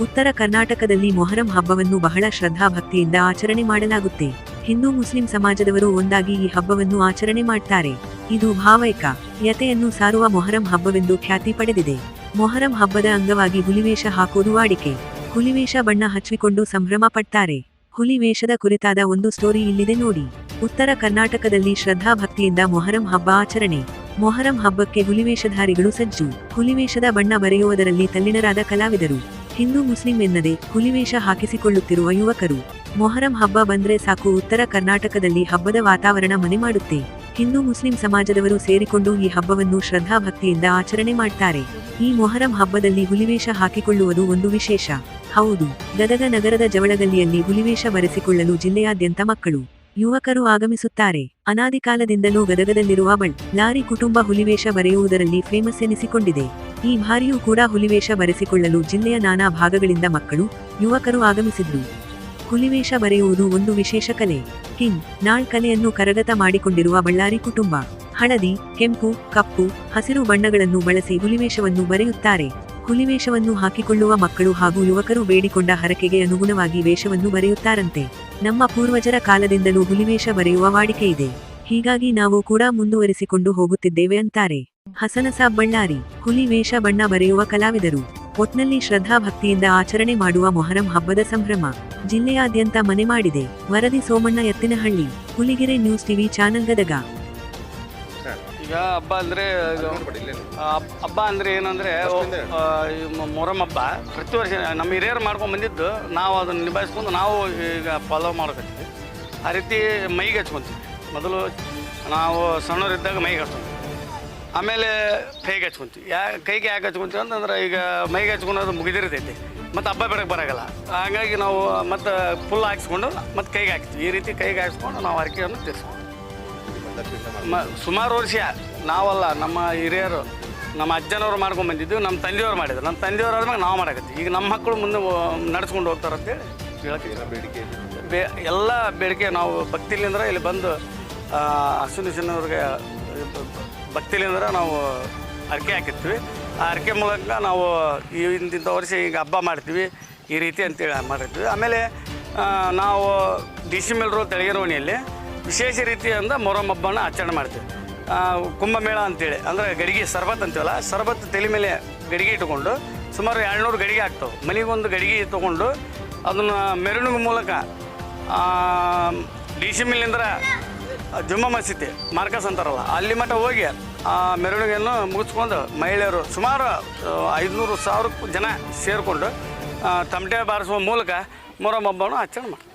ಉತ್ತರ ಕರ್ನಾಟಕದಲ್ಲಿ ಮೊಹರಂ ಹಬ್ಬವನ್ನು ಬಹಳ ಶ್ರದ್ಧಾಭಕ್ತಿಯಿಂದ ಆಚರಣೆ ಮಾಡಲಾಗುತ್ತೆ. ಹಿಂದೂ ಮುಸ್ಲಿಂ ಸಮಾಜದವರು ಒಂದಾಗಿ ಈ ಹಬ್ಬವನ್ನು ಆಚರಣೆ ಮಾಡ್ತಾರೆ. ಇದು ಭಾವೈಕ, ಯತೆಯನ್ನು ಸಾರುವ ಮೊಹರಂ ಹಬ್ಬವೆಂದು ಖ್ಯಾತಿ ಪಡೆದಿದೆ. ಮೊಹರಂ ಹಬ್ಬದ ಅಂಗವಾಗಿ ಹುಲಿವೇಷ ಹಾಕುವುದು ವಾಡಿಕೆ. ಹುಲಿವೇಷ ಬಣ್ಣ ಹಚ್ಚಿಕೊಂಡು ಸಂಭ್ರಮ ಪಡ್ತಾರೆ. ಹುಲಿ ವೇಷದ ಕುರಿತಾದ ಒಂದು ಸ್ಟೋರಿ ಇಲ್ಲಿದೆ ನೋಡಿ. ಉತ್ತರ ಕರ್ನಾಟಕದಲ್ಲಿ ಶ್ರದ್ಧಾಭಕ್ತಿಯಿಂದ ಮೊಹರಂ ಹಬ್ಬ ಆಚರಣೆ. ಮೊಹರಂ ಹಬ್ಬಕ್ಕೆ ಹುಲಿವೇಷಧಾರಿಗಳು ಸಜ್ಜು. ಹುಲಿವೇಷದ ಬಣ್ಣ ಬರೆಯುವುದರಲ್ಲಿ ತಲ್ಲಿನರಾದ ಕಲಾವಿದರು. ಹಿಂದೂ ಮುಸ್ಲಿಂ ಎನ್ನದೆ ಹುಲಿವೇಷ ಹಾಕಿಸಿಕೊಳ್ಳುತ್ತಿರುವ ಯುವಕರು. ಮೊಹರಂ ಹಬ್ಬ ಬಂದ್ರೆ ಸಾಕು ಉತ್ತರ ಕರ್ನಾಟಕದಲ್ಲಿ ಹಬ್ಬದ ವಾತಾವರಣ ಮನೆ ಮಾಡುತ್ತೆ. ಹಿಂದೂ ಮುಸ್ಲಿಂ ಸಮಾಜದವರು ಸೇರಿಕೊಂಡು ಈ ಹಬ್ಬವನ್ನು ಶ್ರದ್ಧಾಭಕ್ತಿಯಿಂದ ಆಚರಣೆ ಮಾಡ್ತಾರೆ. ಈ ಮೊಹರಂ ಹಬ್ಬದಲ್ಲಿ ಹುಲಿವೇಷ ಹಾಕಿಕೊಳ್ಳುವುದು ಒಂದು ವಿಶೇಷ. ಹೌದು, ಗದಗ ನಗರದ ಜವಳಗಲ್ಲಿಯಲ್ಲಿ ಹುಲಿವೇಷ ಬರೆಸಿಕೊಳ್ಳಲು ಜಿಲ್ಲೆಯಾದ್ಯಂತ ಮಕ್ಕಳು. ಯುವಕರು ಆಗಮಿಸುತ್ತಾರೆ. ಅನಾದಿಕಾಲದಿಂದಲೂ ಗದಗದಲ್ಲಿರುವ ಬಣ್, ಲಾರಿ ಕುಟುಂಬ ಹುಲಿವೇಷ ಬರೆಯುವುದರಲ್ಲಿ ಫೇಮಸ್ ಎನಿಸಿಕೊಂಡಿದೆ. ಈ ಬಾರಿಯೂ ಕೂಡ ಹುಲಿವೇಷ ಬರೆಸಿಕೊಳ್ಳಲು ಜಿಲ್ಲೆಯ ನಾನಾ ಭಾಗಗಳಿಂದ ಮಕ್ಕಳು, ಯುವಕರು ಆಗಮಿಸಿದ್ರು. ಹುಲಿವೇಷ ಬರೆಯುವುದು ಒಂದು ವಿಶೇಷ ಕಲೆ. ಕಿನ್ ನಾಳ್ ಕಲೆಯನ್ನು ಕರಗತ ಮಾಡಿಕೊಂಡಿರುವ ಬಳ್ಳಾರಿ ಕುಟುಂಬ. ಹಳದಿ, ಕೆಂಪು, ಕಪ್ಪು, ಹಸಿರು ಬಣ್ಣಗಳನ್ನು ಬಳಸಿ ಹುಲಿವೇಷವನ್ನು ಬರೆಯುತ್ತಾರೆ. ಹುಲಿವೇಷವನ್ನು ಹಾಕಿಕೊಳ್ಳುವ ಮಕ್ಕಳು ಹಾಗೂ ಯುವಕರು ಬೇಡಿಕೊಂಡ ಹರಕೆಗೆ ಅನುಗುಣವಾಗಿ ವೇಷವನ್ನು ಬರೆಯುತ್ತಾರಂತೆ. ನಮ್ಮ ಪೂರ್ವಜರ ಕಾಲದಿಂದಲೂ ಹುಲಿವೇಷ ಬರೆಯುವ ವಾಡಿಕೆ ಇದೆ. ಹೀಗಾಗಿ ನಾವು ಕೂಡ ಮುಂದುವರಿಸಿಕೊಂಡು ಹೋಗುತ್ತಿದ್ದೇವೆ ಅಂತಾರೆ. ಹಸನಸಾಬ್ ಬಳ್ಳಾರಿ ಹುಲಿ ವೇಷ ಬಣ್ಣ ಬರೆಯುವ ಕಲಾವಿದರು. ಒಟ್ನಲ್ಲಿ ಶ್ರದ್ಧಾಭಕ್ತಿಯಿಂದ ಆಚರಣೆ ಮಾಡುವ ಮೊಹರಂ ಹಬ್ಬದ ಸಂಭ್ರಮ. ಜಿಲ್ಲೆಯಾದ್ಯಂತ ಮನೆ ಮಾಡಿದೆ. ವರದಿ Somanna Ettinahalli Hulligere news TV channel Gadag ಈಗ ಹಬ್ಬ ಅಂದರೆ ಹಬ್ಬ ಅಂದರೆ ಏನಂದರೆ ಮೊರಮ್ ಹಬ್ಬ. ಪ್ರತಿ ವರ್ಷ ನಮ್ಮ ಹಿರಿಯರು ಮಾಡ್ಕೊಂಡು ಬಂದಿದ್ದು ನಾವು ಅದನ್ನು ನಿಭಾಯಿಸ್ಕೊಂಡು ನಾವು ಈಗ ಫಾಲೋ ಮಾಡ್ಕೊತೀವಿ. ಆ ರೀತಿ ಮೈಗೆ ಹಚ್ಕೊಂತೀವಿ. ಮೊದಲು ನಾವು ಸಣ್ಣವರಿದ್ದಾಗ ಮೈಗೆ ಹಚ್ಕೊಂತೀವಿ. ಆಮೇಲೆ ಕೈಗೆ ಹಚ್ಕೊಂತೀವಿ. ಯಾ ಕೈಗೆ ಯಾಕೆ ಹಚ್ಕೊಂತೀವಿ ಅಂತಂದ್ರೆ ಈಗ ಮೈಗೆ ಅದು ಮುಗಿದಿರ್ತೈತಿ. ಮತ್ತು ಹಬ್ಬ ಬೆಳಗ್ಗೆ ಬರೋಲ್ಲ ಹಾಗಾಗಿ ನಾವು ಮತ್ತು ಫುಲ್ ಹಾಕಿಸ್ಕೊಂಡು ಮತ್ತು ಕೈಗೆ ಹಾಕ್ತೀವಿ. ಈ ರೀತಿ ಕೈಗೆ ಹಾಕ್ಸ್ಕೊಂಡು ನಾವು ಹರಕೆಯನ್ನು ತೀರಿಸ್ತೀವಿ ಮ ಸುಮಾರು ವರ್ಷ ನಾವಲ್ಲ ನಮ್ಮ ಹಿರಿಯರು ನಮ್ಮ ಅಜ್ಜನವ್ರು ಮಾಡ್ಕೊಂಡು ಬಂದಿದ್ದು ನಮ್ಮ ತಂದೆಯವ್ರು ಮಾಡಿದ್ರು ನಮ್ಮ ತಂದೆಯವ್ರು ಆದ್ಮೇಲೆ ನಾವು ಮಾಡಕತ್ತೀವಿ. ಈಗ ನಮ್ಮ ಮಕ್ಕಳು ಮುಂದೆ ನಡೆಸ್ಕೊಂಡು ಹೋಗ್ತಾರಂತೇಳಿ ಹೇಳಕ್ಕೆ ಬೇಡಿಕೆ ಬೇ ಎಲ್ಲ ಬೇಡಿಕೆ ನಾವು ಭಕ್ತಿಲಿಂದ್ರೆ ಇಲ್ಲಿ ಬಂದು ಅಶ್ವಿನಿಶನವ್ರಿಗೆ ಭಕ್ತಿಲಿಂದ್ರೆ ನಾವು ಅರ್ಕೆ ಹಾಕಿರ್ತೀವಿ. ಆ ಅರ್ಕೆ ಮೂಲಕ ನಾವು ಈ ಇಂತಿಂಥ ವರ್ಷ ಈಗ ಹಬ್ಬ ಮಾಡ್ತೀವಿ. ಈ ರೀತಿ ಅಂತೇಳಿ ಮಾಡಿರ್ತೀವಿ ಆಮೇಲೆ ನಾವು ಡಿ ಸಿ ಮಿಲ್ ರೋಡ್ ತೆಳಗಿರೋಣಿಯಲ್ಲಿ ವಿಶೇಷ ರೀತಿಯಿಂದ ಮೊರಮ್ ಹಬ್ಬನ ಆಚರಣೆ ಮಾಡ್ತೀವಿ. ಕುಂಭಮೇಳ ಅಂತೇಳಿ, ಅಂದರೆ ಗಡಿಗೆ ಸರ್ಬತ್ ಅಂತೀವಲ್ಲ, ಸರ್ಬತ್ ತಲೆ ಮೇಲೆ ಗಡಿಗೆ ಇಟ್ಕೊಂಡು ಸುಮಾರು ಎರಡುನೂರು ಗಡಿಗೆ ಆಗ್ತವೆ ಮನೆಗೊಂದು ಗಡಿಗೆ ತೊಗೊಂಡು ಅದನ್ನು ಮೆರವಣಿಗೆ ಮೂಲಕ ಡಿ ಸಿ ಮಿಲ್ಲಿಂದ ಜುಮ್ಮ ಮಸೀದಿ, ಮಾರ್ಕಸ್ ಅಂತಾರಲ್ಲ, ಅಲ್ಲಿ ಮಟ್ಟ ಹೋಗಿ ಆ ಮೆರವಣಿಗೆಯನ್ನು ಮುಗಿಸ್ಕೊಂಡು ಮಹಿಳೆಯರು ಸುಮಾರು ಐದುನೂರು ಸಾವಿರ ಜನ ಸೇರಿಕೊಂಡು ತಮಟೆ ಬಾರಿಸುವ ಮೂಲಕ ಮೊರಮ್ ಹಬ್ಬವನ್ನು ಆಚರಣೆ ಮಾಡ್ತಾರೆ